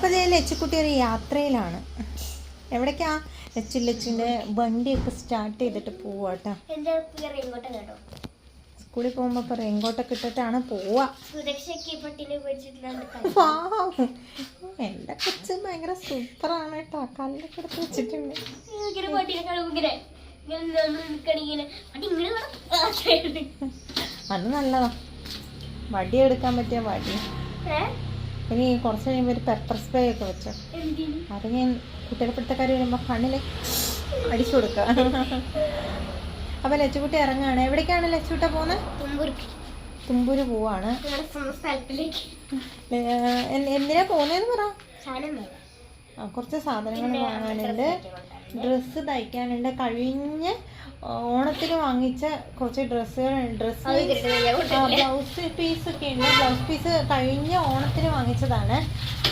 അപ്പോൾ ഇതിൽ ലച്ചുക്കുട്ടി ഒരു യാത്രയിലാണ്. എവിടേക്കാ? ലച്ചു ലച്ചിന്റെ വണ്ടിയൊക്കെ സ്റ്റാർട്ട് ചെയ്തിട്ട് പോവാട്ടോ സ്കൂളിൽ പോകുമ്പോൾ ഇപ്പോൾ റെയിൻകോട്ടൊക്കെ ഇട്ടിട്ടാണ് പോവാ. എന്റെ കൊച്ച് ഭയങ്കര സൂപ്പറാണ് കേട്ടോ കല്ലൊക്കെ എടുത്ത് വെച്ചിട്ടുണ്ട്. അത് നല്ലതാ. വടി എടുക്കാൻ പറ്റിയ വടി. ഏ? ഇനി കുറച്ച് കഴിയുമ്പോൾ ഒരു പെപ്പർ സ്പ്രേ ഒക്കെ വെച്ചോ? അത് ഞാൻ കുട്ടികളെ പിടുത്തക്കാർ വരുമ്പോൾ കണ്ണിൽ അടിച്ചു കൊടുക്കുക. അപ്പം ലച്ചുകുട്ടി ഇറങ്ങുകയാണ്. എവിടേക്കാണ് ലച്ചുട്ട പോകുന്നത്. തുമ്പൂര് പോവാണ് എന്തിനാ പോകുന്നതെന്ന് പറ. കുറച്ച് സാധനങ്ങൾ വാങ്ങാനുണ്ട്. ഡ്രസ്സ് തയ്ക്കാനുണ്ട്. കഴിഞ്ഞ ഓണത്തിന് വാങ്ങിച്ച കുറച്ച് ഡ്രസ്സുകൾ ഡ്രസ്സ്. ബ്ലൗസ് പീസ് ഒക്കെ ഉണ്ട്. ബ്ലൗസ് പീസ് കഴിഞ്ഞ ഓണത്തിന് വാങ്ങിച്ചതാണ്.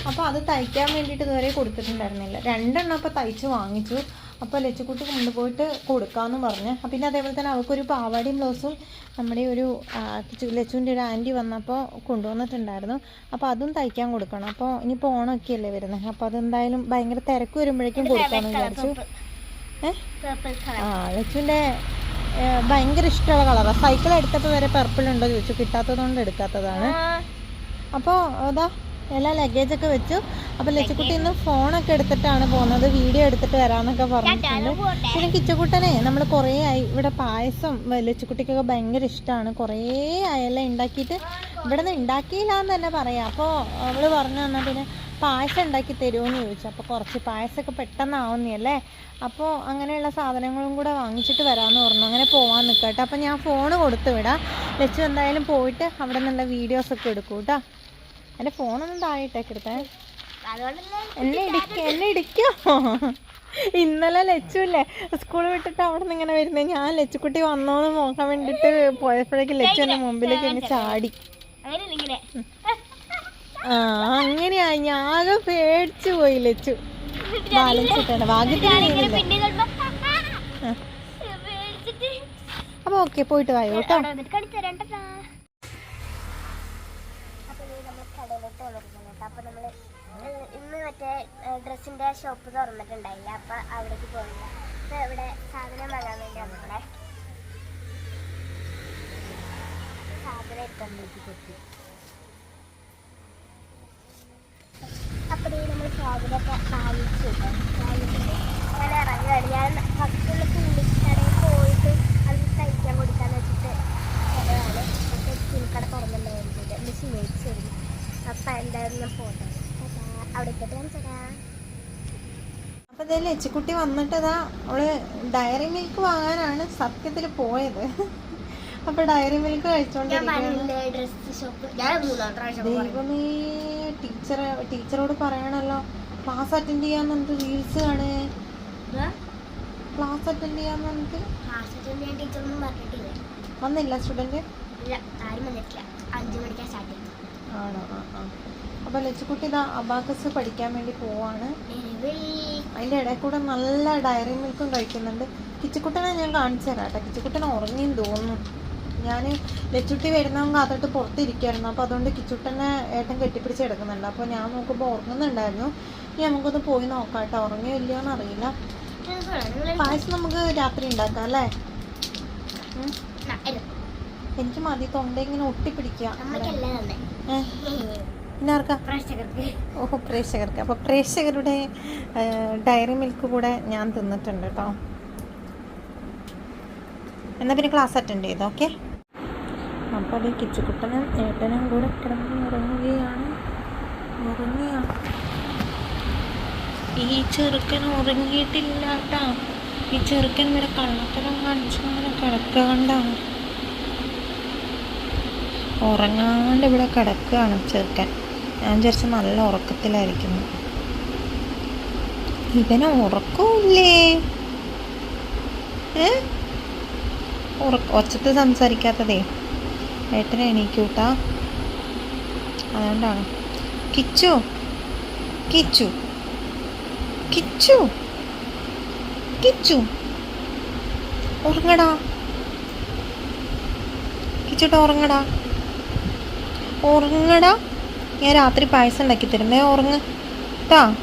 അപ്പോൾ അത് തയ്ക്കാൻ വേണ്ടിയിട്ട് ഇതുവരെ കൊടുത്തിട്ടുണ്ടായിരുന്നില്ല. രണ്ടെണ്ണം അപ്പോൾ തയ്ച്ച് വാങ്ങിച്ചു. അപ്പോൾ ലച്ചുക്കുട്ടി കൊണ്ടുപോയിട്ട് കൊടുക്കാമെന്ന് പറഞ്ഞ്. പിന്നെ അതേപോലെ തന്നെ അവൾക്കൊരു പാവാടിയും ബ്ലൗസും നമ്മുടെ ഒരു ലച്ചുവിന്റെ ഒരു ആന്റി വന്നപ്പോൾ കൊണ്ടുവന്നിട്ടുണ്ടായിരുന്നു. അപ്പോൾ അതും തയ്ക്കാൻ കൊടുക്കണം. അപ്പോൾ ഇനിയിപ്പോൾ ഓണമൊക്കെ അല്ലേ വരുന്നത് അപ്പോൾ അതെന്തായാലും ഭയങ്കര തിരക്ക് വരുമ്പോഴേക്കും കൊടുക്കാമെന്ന് വിചാരിച്ചു. ഏഹ്. ആ ലച്ചുവിന്റെ ഭയങ്കര ഇഷ്ടമുള്ള കളറാണ് സൈക്കിൾ എടുത്തപ്പോൾ വരെ പർപ്പിൾ ഉണ്ടോ ചോദിച്ചു. കിട്ടാത്തതുകൊണ്ട് എടുക്കാത്തതാണ്. ആ, അപ്പോൾ അതാ എല്ലാ ലഗേജൊക്കെ വെച്ചു. അപ്പോൾ ലച്ചുക്കുട്ടി ഇന്ന് ഫോണൊക്കെ എടുത്തിട്ടാണ് പോകുന്നത്. വീഡിയോ എടുത്തിട്ട് വരാന്നൊക്കെ പറഞ്ഞിട്ടുണ്ട്. പിന്നെ കിച്ചക്കുട്ടനെ നമ്മൾ കുറേ ആയി. ഇവിടെ പായസം ലച്ചുക്കുട്ടിക്കൊക്കെ ഭയങ്കര ഇഷ്ടമാണ് കുറേ ആയല്ലേ ഉണ്ടാക്കിയിട്ട്. ഇവിടെ നിന്ന് ഉണ്ടാക്കിയില്ല എന്ന് തന്നെ പറയാം. അപ്പോൾ അവൾ പറഞ്ഞു തന്നാൽ പിന്നെ പായസം ഉണ്ടാക്കി തരുമോയെന്ന് ചോദിച്ചു. അപ്പോൾ കുറച്ച് പായസമൊക്കെ പെട്ടെന്നാവുന്നല്ലേ അപ്പോൾ അങ്ങനെയുള്ള സാധനങ്ങളും കൂടെ വാങ്ങിച്ചിട്ട് വരാമെന്ന് പറഞ്ഞു. അങ്ങനെ പോകാൻ നിൽക്കട്ടെ അപ്പോൾ ഞാൻ ഫോൺ കൊടുത്തു വിടാം. ലച്ചു എന്തായാലും പോയിട്ട് അവിടെ നിന്നുള്ള വീഡിയോസൊക്കെ എടുക്കൂട്ടോ കേട്ടോ. എന്റെ ഫോണൊന്നും താഴെ അതുകൊണ്ടല്ലേ എന്നെ ഇടിക്ക എന്നെ ഇടിക്കോ? ഇന്നലെ ലച്ചുല്ലേ സ്കൂൾ വിട്ടിട്ട് അവിടെ നിന്ന് ഇങ്ങനെ വരുന്നേ. ഞാൻ ലച്ചുക്കുട്ടി വന്നോന്ന് നോക്കാൻ വേണ്ടിട്ട് പോയപ്പോഴേക്കും ലച്ചു എന്റെ മുമ്പിലേക്ക് എന്നെ ചാടി. ഇങ്ങനെ? ആ അങ്ങനെയാ ഞാകെ പേടിച്ചു പോയി ലച്ചു. ബാലൻസ് ഭാഗ്യത്തിന് അപ്പൊ ഓക്കെ പോയിട്ട് വായോ കേട്ടോ. കടയിലോട്ട് വന്നിരിക്കുന്നു നമ്മൾ ഇന്ന് മറ്റേ ഡ്രസ്സിന്റെ ഷോപ്പ് തുറന്നിട്ടുണ്ടായില്ല. അപ്പോൾ അവിടേക്ക് പോയില്ല. അപ്പോൾ ഇവിടെ സാധനം വാങ്ങാൻ വേണ്ടി വന്നിട്ടുണ്ടേ സാധനം എടുത്തോണ്ടിരിക്കും അപ്പോഴേ നമ്മൾ സാധനമൊക്കെ വാങ്ങിച്ചു വാങ്ങിച്ചിട്ട് ഞാൻ പോയിട്ട് വെച്ചിട്ട് അപ്പം എന്തായാലും ഞാൻ അവിടെ എത്തിയിട്ട് വന്നിട്ടതാ അവൾ ഡയറി മിൽക്ക് വാങ്ങാനാണ് സത്യത്തിൽ പോയത്. അപ്പൊ ഡയറി മിൽക്ക് ടീച്ചർ ടീച്ചറോട് പറയണല്ലോ ക്ലാസ് അറ്റൻഡ് ചെയ്യാൻ പറഞ്ഞിട്ട് റീൽസ് കാണേ. ക്ലാസ് അറ്റൻഡ് ചെയ്യാൻ പറഞ്ഞിട്ട് പറഞ്ഞിട്ടില്ല. വന്നില്ല സ്റ്റുഡന്റ് ഇല്ല ആരും വന്നിട്ടില്ല. അഞ്ചു മണിക്കാൻ സ്റ്റാർട്ട് ആണോ? ആ ആ. അപ്പോൾ ലച്ചുക്കുട്ടി ഇതാ അബാക്കസ് പഠിക്കാൻ വേണ്ടി പോവാണ്. അതിന്റെ ഇടയിൽ കൂടെ നല്ല ഡയറി മിൽക്കും കഴിക്കുന്നുണ്ട്. കിച്ചുക്കുട്ടനെ ഞാൻ കാണിച്ചു തരാം കേട്ടോ. കിച്ചുക്കുട്ടനെ ഉറങ്ങിയും തോന്നുന്നു. ഞാൻ ലച്ചുട്ടി വരുന്നവൻ കാത്തിട്ട് പുറത്തിരിക്കുമായിരുന്നു അപ്പോൾ അതുകൊണ്ട് കിച്ചുട്ടനെ ഏട്ടൻ കെട്ടിപ്പിടിച്ച് എടുക്കുന്നുണ്ട് അപ്പോൾ ഞാൻ നോക്കുമ്പോൾ ഉറങ്ങുന്നുണ്ടായിരുന്നു. ഇനി നമുക്കൊന്ന് പോയി നോക്കാം കേട്ടോ. ഉറങ്ങിയോ ഇല്ലയോ എന്നറിയില്ല. പായസം നമുക്ക് രാത്രി ഉണ്ടാക്കാം അല്ലേ. എനിക്ക് മതി തൊണ്ട ഇങ്ങനെ ഒട്ടിപ്പിടിക്കുക. പിന്നെ ആർക്കാ? പ്രേക്ഷകർക്ക്. അപ്പൊ അപ്പോൾ പ്രേക്ഷകരുടെ ഡയറി മിൽക്ക് കൂടെ ഞാൻ തിന്നിട്ടുണ്ട് കേട്ടോ. എന്നാ പിന്നെ ക്ലാസ് അറ്റൻഡ് ചെയ്തു ഓക്കെ? അപ്പോൾ അത് കിച്ചുക്കുട്ടനും ഏട്ടനും കൂടെ കിടന്ന് ഉറങ്ങുകയാണ്. ഈ ചെറുക്കൻ ഉറങ്ങിയിട്ടില്ല കേട്ടോ. ഈ ചെറുക്കൻ ഇവിടെ കള്ളത്തരം കാണിച്ചു കിടക്കാണ്ടാണ് ഉറങ്ങാണ്ട് ഇവിടെ കിടക്കുകയാണ് ചെറുക്കൻ. ഞാൻ വിചാരിച്ച നല്ല ഉറക്കത്തിലായിരിക്കുന്നു ഇവന് ഉറക്കമില്ലേ ഉറക്ക ഒച്ചത്ത് സംസാരിക്കാത്തതേ. ഏട്ടനെ എണീക്കൂട്ടാ. അതുകൊണ്ടാണ്. കിച്ചു കിച്ചു കിച്ചു കിച്ചു. ഉറങ്ങടാ. കിച്ചുട്ടാ ഉറങ്ങടാ. ഉറങ്ങടാ. ഞാൻ രാത്രി പായസം ഉണ്ടാക്കി തരുന്നേ ഉറങ്ങ്. താ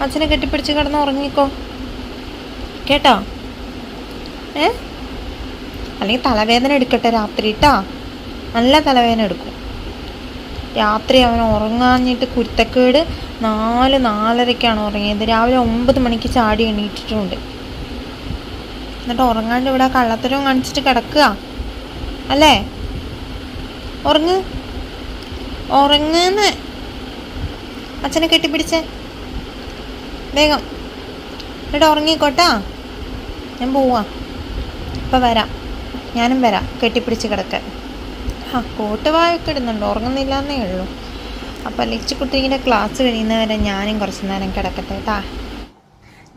അച്ഛനെ കെട്ടിപ്പിടിച്ച് കിടന്ന് ഉറങ്ങിക്കോ. കേട്ടോ? ഏ? അല്ലെങ്കിൽ തലവേദന എടുക്കട്ടെ രാത്രി ഇട്ടാ നല്ല തലവേദന എടുക്കും. രാത്രി അവൻ ഉറങ്ങാഞ്ഞിട്ട് കുരുത്തക്കേട് നാല് നാലരയ്ക്കാണ് ഉറങ്ങിയത്. രാവിലെ ഒമ്പത് മണിക്ക് ചാടി എണീറ്റിട്ടുണ്ട്. എന്നിട്ട് ഉറങ്ങാണ്ട് ഇവിടെ കള്ളത്തരവും കാണിച്ചിട്ട് കിടക്കുക. അല്ലേ? ഉറങ്ങ്. ഉറങ്ങുന്ന്. അച്ഛനെ കെട്ടിപ്പിടിച്ചേ. വേഗം. ഇവിടെ ഉറങ്ങിക്കോട്ടാ. ഞാൻ പോവാ. ഇപ്പം വരാം. ഞാനും വരാം. കെട്ടിപ്പിടിച്ച് കിടക്കാൻ. ആ കോട്ട് വായൊക്കെ ഇടുന്നുണ്ട്. ഉറങ്ങുന്നില്ല എന്നേ ഉള്ളൂ. അപ്പം കുട്ടീന്റെ ക്ലാസ് കഴിയുന്നവരെ ഞാനും കുറച്ച് നേരം കിടക്കട്ടെ കേട്ടാ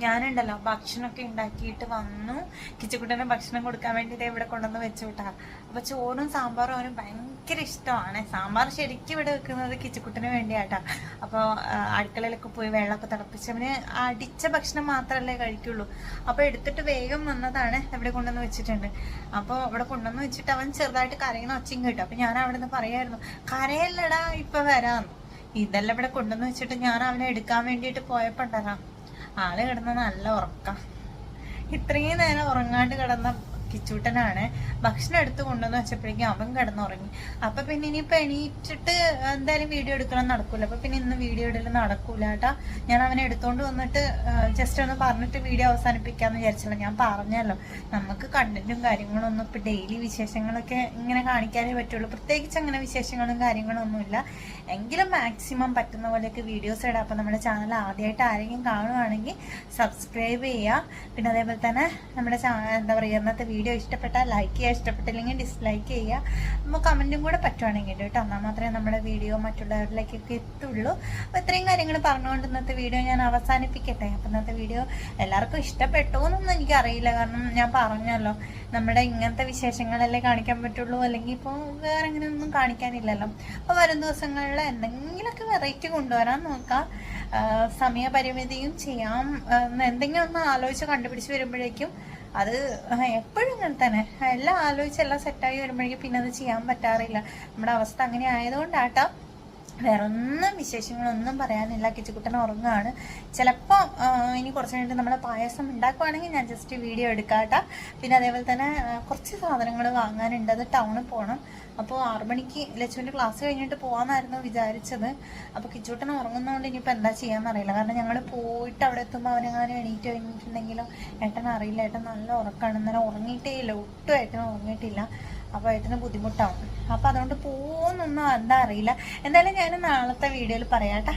ഞാനുണ്ടല്ലോ ഭക്ഷണമൊക്കെ ഉണ്ടാക്കിയിട്ട് വന്നു. കിച്ചുക്കുട്ടന് ഭക്ഷണം കൊടുക്കാൻ വേണ്ടിയിട്ട് ഇവിടെ കൊണ്ടുവന്ന് വെച്ചു വിട്ടാ അപ്പൊ ചോറും സാമ്പാറും അവന് ഭയങ്കര ഇഷ്ടമാണ്. സാമ്പാർ ശരിക്കും ഇവിടെ വെക്കുന്നത് കിച്ചുക്കുട്ടന് വേണ്ടിയാട്ടാ. അപ്പോൾ അടുക്കളയിലൊക്കെ പോയി വെള്ളമൊക്കെ തിളപ്പിച്ച് അവന് അടിച്ച ഭക്ഷണം മാത്രമല്ലേ കഴിക്കുള്ളൂ. അപ്പോൾ എടുത്തിട്ട് വേഗം വന്നതാണ് ഇവിടെ കൊണ്ടുവന്ന് വെച്ചിട്ടുണ്ട്. അപ്പോൾ ഇവിടെ കൊണ്ടുവന്ന് വെച്ചിട്ട് അവൻ ചെറുതായിട്ട് കരയുന്ന ഒച്ചയും കേട്ടു. അപ്പോൾ ഞാൻ അവിടെ നിന്ന് പറയായിരുന്നു കരയല്ലടാ ഇപ്പൊ വരാന്ന്. ഇതെല്ലാം ഇവിടെ കൊണ്ടുവന്ന് വെച്ചിട്ട് ഞാൻ അവനെ എടുക്കാൻ വേണ്ടിയിട്ട് പോയപ്പോണ്ടതാ ആൾ കിടന്ന നല്ല ഉറക്കം. ഇത്രയും നേരം ഉറങ്ങാണ്ട് കിടന്ന കിച്ചൂട്ടനാണ്. ഭക്ഷണം എടുത്ത് കൊണ്ടുവന്ന് വെച്ചപ്പോഴേക്കും അവൻ കിടന്നുറങ്ങി. അപ്പൊ പിന്നെ ഇനിയിപ്പൊ എണീറ്റിട്ട് എന്തായാലും വീഡിയോ എടുക്കണം നടക്കൂല. അപ്പൊ പിന്നെ ഇന്ന് വീഡിയോ ഇടൽ നടക്കൂല കേട്ടാ. ഞാൻ അവനെ എടുത്തോണ്ട് വന്നിട്ട് ജസ്റ്റ് ഒന്ന് പറഞ്ഞിട്ട് വീഡിയോ അവസാനിപ്പിക്കാന്ന് വിചാരിച്ചല്ലോ. ഞാൻ പറഞ്ഞല്ലോ നമുക്ക് കണ്ടന്റും കാര്യങ്ങളും ഒന്നും ഇപ്പൊ ഡെയിലി വിശേഷങ്ങളൊക്കെ ഇങ്ങനെ കാണിക്കാനേ പറ്റുള്ളൂ. പ്രത്യേകിച്ച് അങ്ങനെ വിശേഷങ്ങളും കാര്യങ്ങളും ഒന്നുമില്ല എങ്കിലും മാക്സിമം പറ്റുന്ന പോലെയൊക്കെ വീഡിയോസ് ഇടാം. അപ്പം നമ്മുടെ ചാനൽ ആദ്യമായിട്ട് ആരെങ്കിലും കാണുവാണെങ്കിൽ സബ്സ്ക്രൈബ് ചെയ്യുക പിന്നെ അതേപോലെ തന്നെ നമ്മുടെ എന്താ പറയുക ഇന്നത്തെ വീഡിയോ ഇഷ്ടപ്പെട്ടാൽ ലൈക്ക് ചെയ്യുക ഇഷ്ടപ്പെട്ടില്ലെങ്കിൽ ഡിസ്ലൈക്ക് ചെയ്യുക നമുക്ക് കമന്റും കൂടെ പറ്റുവാണെങ്കിൽ കേട്ടോ. എന്നാൽ മാത്രമേ നമ്മുടെ വീഡിയോ മറ്റുള്ളവരിലേക്കൊക്കെ എത്തുള്ളൂ. അപ്പോൾ ഇത്രയും കാര്യങ്ങൾ പറഞ്ഞുകൊണ്ട് ഇന്നത്തെ വീഡിയോ ഞാൻ അവസാനിപ്പിക്കട്ടെ. അപ്പം ഇന്നത്തെ വീഡിയോ എല്ലാവർക്കും ഇഷ്ടപ്പെട്ടോ എന്നൊന്നും എനിക്കറിയില്ല. കാരണം ഞാൻ പറഞ്ഞല്ലോ നമ്മുടെ ഇങ്ങനത്തെ വിശേഷങ്ങളല്ലേ കാണിക്കാൻ പറ്റുള്ളൂ. അല്ലെങ്കിൽ ഇപ്പോൾ വേറെ അങ്ങനെയൊന്നും കാണിക്കാനില്ലല്ലോ. അപ്പോൾ വരും ദിവസങ്ങളിൽ എന്തെങ്കിലുമൊക്കെ വെറൈറ്റി കൊണ്ടുവരാൻ നോക്കാം. സമയപരിമിതിയും ചെയ്യാം. എന്തെങ്കിലും ഒന്ന് ആലോചിച്ച് കണ്ടുപിടിച്ച് വരുമ്പോഴേക്കും അത് എപ്പോഴും അങ്ങനെ തന്നെ. എല്ലാം ആലോചിച്ച് എല്ലാം സെറ്റായി വരുമ്പോഴേക്കും പിന്നെ അത് ചെയ്യാൻ പറ്റാറില്ല. നമ്മുടെ അവസ്ഥ അങ്ങനെ ആയതുകൊണ്ടാട്ടാ. വേറെ ഒന്നും വിശേഷങ്ങളൊന്നും പറയാനില്ല. കിച്ചുകുട്ടൻ ഉറങ്ങാണ്. ചിലപ്പോൾ ഇനി കുറച്ച് കഴിഞ്ഞിട്ട് നമ്മൾ പായസം ഉണ്ടാക്കുവാണെങ്കിൽ ഞാൻ ജസ്റ്റ് വീഡിയോ എടുക്കാട്ടാ. പിന്നെ അതേപോലെ തന്നെ കുറച്ച് സാധനങ്ങൾ വാങ്ങാനുണ്ട്. അത് ടൗണിൽ പോകണം അപ്പോൾ ആറു മണിക്ക് ലച്ചുവിന്റെ ക്ലാസ് കഴിഞ്ഞിട്ട് പോകാമെന്നായിരുന്നു വിചാരിച്ചത്. അപ്പോൾ കിച്ചുകുട്ടൻ ഉറങ്ങുന്നതുകൊണ്ട് ഇനിയിപ്പോൾ എന്താ ചെയ്യാമെന്നറിയില്ല കാരണം ഞങ്ങൾ പോയിട്ട് അവിടെ എത്തുമ്പോൾ അവനെങ്ങാനും എണീറ്റ് കഴിഞ്ഞിട്ടുണ്ടെങ്കിലോ ഏട്ടൻ അറിയില്ല ഏട്ടൻ നല്ല ഉറക്കമാണ് ഇന്നലെ ഉറങ്ങിയിട്ടേ ഇല്ല ഒട്ടും ഏട്ടൻ ഉറങ്ങിയിട്ടില്ല. അപ്പോൾ ഏട്ടന് ബുദ്ധിമുട്ടാവും. അപ്പോൾ അതുകൊണ്ട് പോകുന്നൊന്നും എന്താ അറിയില്ല. എന്തായാലും ഞാൻ നാളത്തെ വീഡിയോയിൽ പറയാം കേട്ടോ.